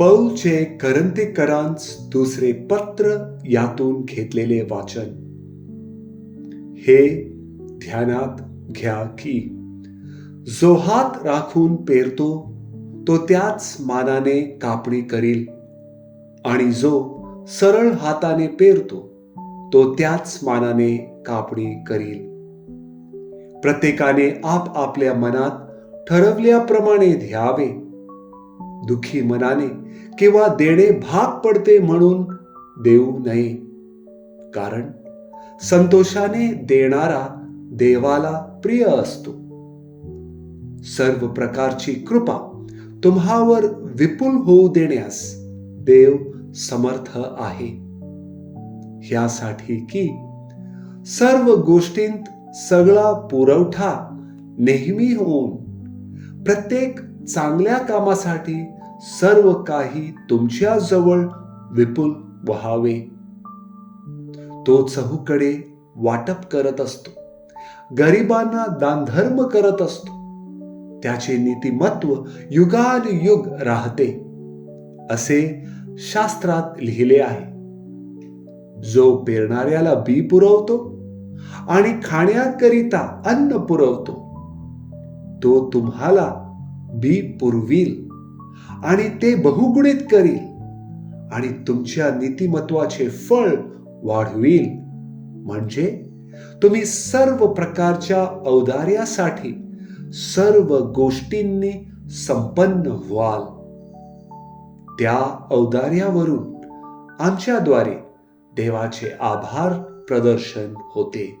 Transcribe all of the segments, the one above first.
पौलचे करंतेकरांच दुसरे पत्र यातून घेतलेले वाचन. हे ध्यानात घ्या की जो हात राखून पेरतो तो त्याच मानाने कापणी करील आणि जो सरळ हाताने पेरतो तो त्याच मानाने कापणी करील. प्रत्येकाने आप आपल्या मनात ठरवल्याप्रमाणे ध्यावे दुखी मनाने किंवा देणे भाग पडते म्हणून देऊ नये. कारण संतोषाने देणारा देवाला प्रिय असतो. सर्व प्रकारची कृपा तुम्हावर विपुल होऊ देण्यास देव समर्थ आहे. ह्यासाठी की सर्व गोष्टींत सगळा पुरवठा नेहमी होऊन प्रत्येक चांगल्या कामासाठी सर्व काही तुमच्या जवळ विपुल व्हावे. तो चहूकडे वाटप करत असतो. गरिबांना दानधर्म करत असतो. त्याचे नीतिमत्व युगानुयुग राहते. असे शास्त्रात लिहिले आहे. जो पेरणाऱ्याला बी पुरवतो आणि खाण्याकरिता अन्न पुरवतो तो तुम्हाला बी पुरवील आणि ते बहुगुणित करील आणि तुमच्या नीतिमत्वाचे फळ वाढवील. म्हणजे तुम्ही सर्व प्रकारच्या औदार्यासाठी सर्व गोष्टींनी संपन्न व्हाल. त्या औदार्यावरून आमच्याद्वारे देवाचे आभार प्रदर्शन होते.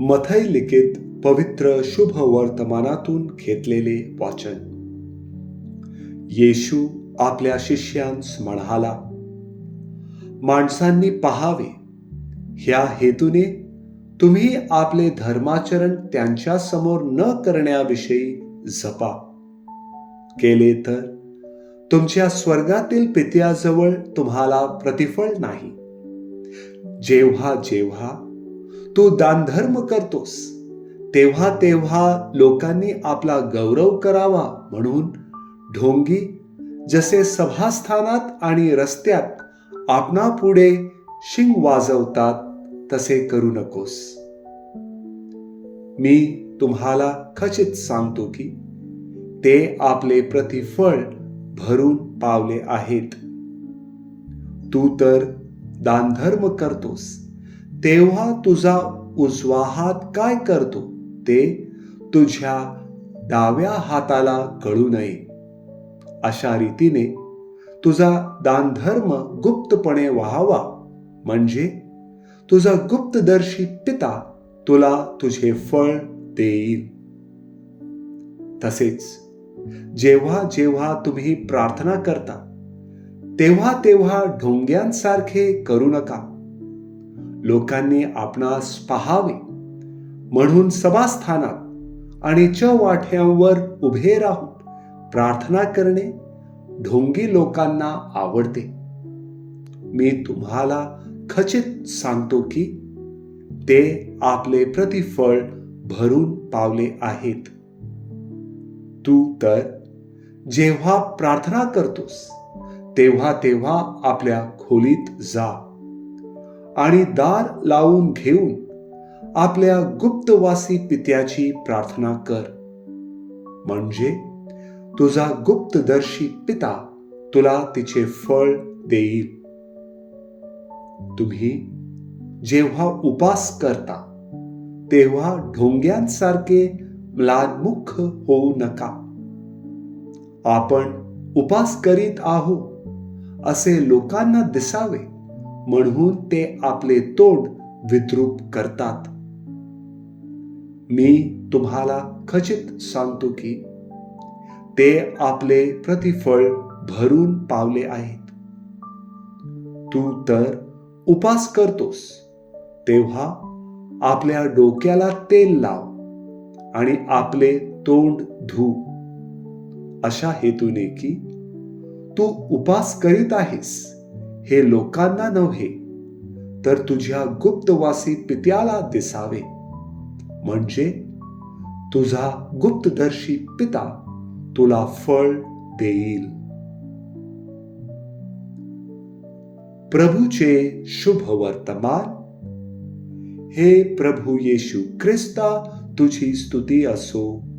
मथै लिखित पवित्र शुभ वर्तमानातून घेतलेले वाचन. येशू आपल्या शिष्यांस म्हणाला माणसांनी पहावे ह्या हेतूने तुम्ही आपले धर्माचरण त्यांच्यासमोर न करण्याविषयी जपा. केले तर तुमच्या स्वर्गातील पित्याजवळ तुम्हाला प्रतिफळ नाही. जेव्हा जेव्हा तू दानधर्म करतोस. तेव्हा तेव्हा लोकांनी आपला गौरव करावा म्हणून ढोंगी जसे सभास्थानात आणि रस्त्यात आपणापुढे शिंग वाजवतात तसे करू नकोस. मी तुम्हाला खचित सांगतो की ते आपले प्रतिफळ भरून पावले आहेत. तू तर दानधर्म करतोस. तेव्हा तुझा उजवा हात काय करतो ते तुझ्या डाव्या हाताला कळू नये. अशा रीतीने तुझा दानधर्म गुप्तपणे व्हावा. म्हणजे तुझा गुप्तदर्शी पिता तुला तुझे फळ देईल. तसेच जेव्हा जेव्हा तुम्ही प्रार्थना करता तेव्हा तेव्हा ढोंग्यांसारखे करू नका. लोकांनी आपणास पहावे. म्हणून सभास्थानात आणि च वाठ्यांवर उभे राहून प्रार्थना करणे ढोंगी लोकांना आवडते. मी तुम्हाला खचित सांगतो की ते आपले प्रतिफळ भरून पावले आहेत. तू तर जेव्हा प्रार्थना करतोस तेव्हा तेव्हा आपल्या खोलीत जा. आणि दार लावून घेऊन आपल्या गुप्तवासी पित्याची प्रार्थना कर. म्हणजे तुझा गुप्तदर्शी पिता तुला तिचे फळ देईल. तुम्ही जेव्हा उपास करता तेव्हा ढोंग्यांसारखे म्लानमुख होऊ नका. आपण उपास करीत आहो असे लोकांना दिसावे. म्हणून ते आपले तोंड विद्रूप करतात. मी तुम्हाला खचित सांगतो की ते आपले प्रतिफळ भरून पावले आहेत. तू तर उपास करतोस तेव्हा आपल्या डोक्याला तेल लाव आणि आपले तोंड धू. अशा हेतूने की तू उपास करीत आहेस. हे लोकांना नव्हे तर तुझ्या गुप्तवासी पित्याला दिसावे. म्हणजे तुझा गुप्तदर्शी पिता तुला फळ देईल. प्रभूचे शुभ वर्तमान हे प्रभू येशू ख्रिस्ता तुझी स्तुती असो.